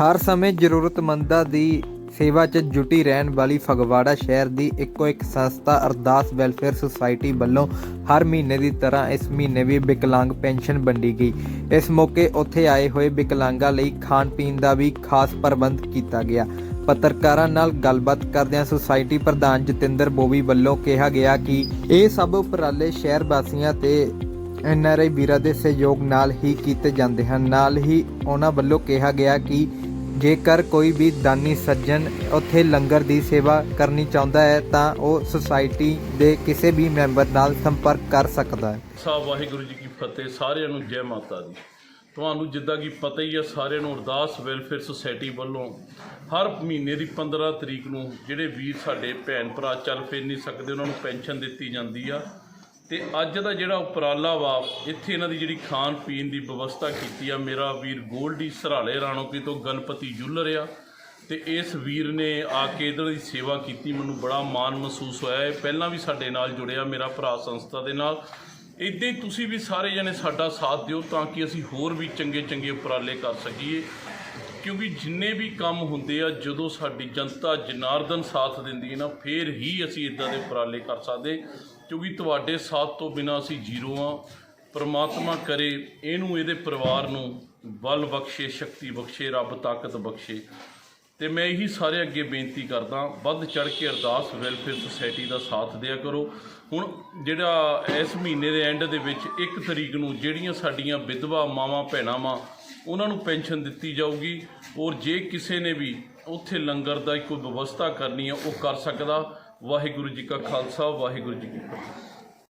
ਹਰ ਸਮੇਂ ਜ਼ਰੂਰਤਮੰਦਾਂ ਦੀ ਸੇਵਾ 'ਚ ਜੁਟੀ ਰਹਿਣ ਵਾਲੀ ਫਗਵਾੜਾ ਸ਼ਹਿਰ ਦੀ ਇੱਕੋ ਇੱਕ ਸੰਸਥਾ ਅਰਦਾਸ ਵੈਲਫੇਅਰ ਸੁਸਾਇਟੀ ਵੱਲੋਂ ਹਰ ਮਹੀਨੇ ਦੀ ਤਰ੍ਹਾਂ ਇਸ ਮਹੀਨੇ ਵੀ ਵਿਕਲਾਂਗ ਪੈਨਸ਼ਨ ਵੰਡੀ ਗਈ। ਇਸ ਮੌਕੇ ਉੱਥੇ ਆਏ ਹੋਏ ਵਿਕਲਾਂਗਾਂ ਲਈ ਖਾਣ ਪੀਣ ਦਾ ਵੀ ਖਾਸ ਪ੍ਰਬੰਧ ਕੀਤਾ ਗਿਆ। ਪੱਤਰਕਾਰਾਂ ਨਾਲ ਗੱਲਬਾਤ ਕਰਦਿਆਂ ਸੁਸਾਇਟੀ ਪ੍ਰਧਾਨ ਜਤਿੰਦਰ ਬੋਵੀ ਵੱਲੋਂ ਕਿਹਾ ਗਿਆ ਕਿ ਇਹ ਸਭ ਉਪਰਾਲੇ ਸ਼ਹਿਰ ਵਾਸੀਆਂ ਤੇ ਐਨਆਰਆਈ ਵੀਰਾਂ ਦੇ ਸਹਿਯੋਗ ਨਾਲ ਹੀ ਕੀਤੇ ਜਾਂਦੇ ਹਨ। ਨਾਲ ਹੀ ਉਹਨਾਂ ਵੱਲੋਂ ਕਿਹਾ ਗਿਆ ਕਿ ਜੇਕਰ ਕੋਈ ਵੀ ਦਾਨੀ ਸੱਜਣ ਉੱਥੇ ਲੰਗਰ ਦੀ ਸੇਵਾ ਕਰਨੀ ਚਾਹੁੰਦਾ ਹੈ, ਤਾਂ ਉਹ ਸੁਸਾਇਟੀ ਦੇ ਕਿਸੇ ਵੀ ਮੈਂਬਰ ਨਾਲ ਸੰਪਰਕ ਕਰ ਸਕਦਾ ਹੈ। ਸਾਹਿਬ, ਵਾਹਿਗੁਰੂ ਜੀ ਕੀ ਫਤਿਹ। ਸਾਰਿਆਂ ਨੂੰ ਜੈ ਮਾਤਾ ਦੀ। ਤੁਹਾਨੂੰ ਜਿੱਦਾਂ ਕਿ ਪਤਾ ਹੀ ਹੈ, ਸਾਰਿਆਂ ਨੂੰ ਅਰਦਾਸ ਵੈਲਫੇਅਰ ਸੁਸਾਇਟੀ ਵੱਲੋਂ ਹਰ ਮਹੀਨੇ ਦੀ 15 ਤਰੀਕ ਨੂੰ ਜਿਹੜੇ ਵੀਰ ਸਾਡੇ ਭੈਣ ਭਰਾ ਚੱਲ ਫਿਰ ਨਹੀਂ ਸਕਦੇ, ਉਹਨਾਂ ਨੂੰ ਪੈਨਸ਼ਨ ਦਿੱਤੀ ਜਾਂਦੀ ਆ। ਤੇ ਅੱਜ ਦਾ ਜਿਹੜਾ ਉਪਰਾਲਾ ਵਾ, ਇੱਥੇ ਇਹਨਾਂ ਦੀ ਜਿਹੜੀ ਖਾਣ ਪੀਣ ਦੀ ਵਿਵਸਥਾ ਕੀਤੀ ਆ, ਮੇਰਾ ਵੀਰ ਗੋਲਡੀ ਸਰਾਲੇ ਰਾਣੋਕੀ ਤੋਂ ਗਣਪਤੀ ਜੁੱਲਰ ਆ, ਤੇ ਇਸ ਵੀਰ ਨੇ ਆ ਕੇ ਇਹਨਾਂ ਦੀ ਸੇਵਾ ਕੀਤੀ, ਮੈਨੂੰ ਬੜਾ ਮਾਣ ਮਹਿਸੂਸ ਹੋਇਆ ਹੈ ਪਹਿਲਾਂ ਵੀ ਸਾਡੇ ਨਾਲ ਜੁੜਿਆ ਮੇਰਾ ਭਰਾ ਸੰਸਥਾ ਦੇ ਨਾਲ। ਇੱਦਾਂ ਹੀ ਤੁਸੀਂ ਵੀ ਸਾਰੇ ਜਣੇ ਸਾਡਾ ਸਾਥ ਦਿਓ ਤਾਂ ਕਿ ਅਸੀਂ ਹੋਰ ਵੀ ਚੰਗੇ ਚੰਗੇ ਉਪਰਾਲੇ ਕਰ ਸਕੀਏ। ਕਿਉਂਕਿ ਜਿੰਨੇ ਵੀ ਕੰਮ ਹੁੰਦੇ ਆ, ਜਦੋਂ ਸਾਡੀ ਜਨਤਾ ਜਨਾਰਦਨ ਸਾਥ ਦਿੰਦੀ ਹੈ ਨਾ, ਫੇਰ ਹੀ ਅਸੀਂ ਇਦਾਂ ਦੇ ਉਪਰਾਲੇ ਕਰ ਸਕਦੇ। ਕਿਉਂਕਿ ਤੁਹਾਡੇ ਸਾਥ ਤੋਂ ਬਿਨਾ ਅਸੀਂ ਜ਼ੀਰੋ ਆ। ਪਰਮਾਤਮਾ ਕਰੇ, ਇਹਨੂੰ, ਇਹਦੇ ਪਰਿਵਾਰ ਨੂੰ ਬਲ ਬਖਸ਼ੇ, ਸ਼ਕਤੀ ਬਖਸ਼ੇ, ਰੱਬ ਤਾਕਤ ਬਖਸ਼ੇ। ਤੇ ਮੈਂ ਇਹੀ ਸਾਰੇ ਅੱਗੇ ਬੇਨਤੀ ਕਰਦਾ, ਵੱਧ ਚੜ ਕੇ ਅਰਦਾਸ ਵੈਲਫੇਅਰ ਸੁਸਾਇਟੀ ਦਾ ਸਾਥ ਦਿਆ ਕਰੋ। ਹੁਣ ਜਿਹੜਾ ਇਸ ਮਹੀਨੇ ਦੇ ਐਂਡ ਦੇ ਵਿੱਚ 1 ਤਰੀਕ ਨੂੰ ਜਿਹੜੀਆਂ ਸਾਡੀਆਂ ਵਿਧਵਾ ਮਾਵਾਂ, ਭੈਣਾਂ ਮਾਂ ਉਹਨਾਂ ਨੂੰ ਪੈਨਸ਼ਨ ਦਿੱਤੀ ਜਾਊਗੀ ਔਰ ਜੇ ਕਿਸੇ ਨੇ ਵੀ ਉੱਥੇ ਲੰਗਰ ਦਾ ਕੋਈ ਵਿਵਸਥਾ ਕਰਨੀ ਹੈ, ਉਹ ਕਰ ਸਕਦਾ। ਵਾਹਿਗੁਰੂ ਜੀ ਕਾ ਖਾਲਸਾ, ਵਾਹਿਗੁਰੂ ਜੀ ਕੀ ਫਤਿਹ।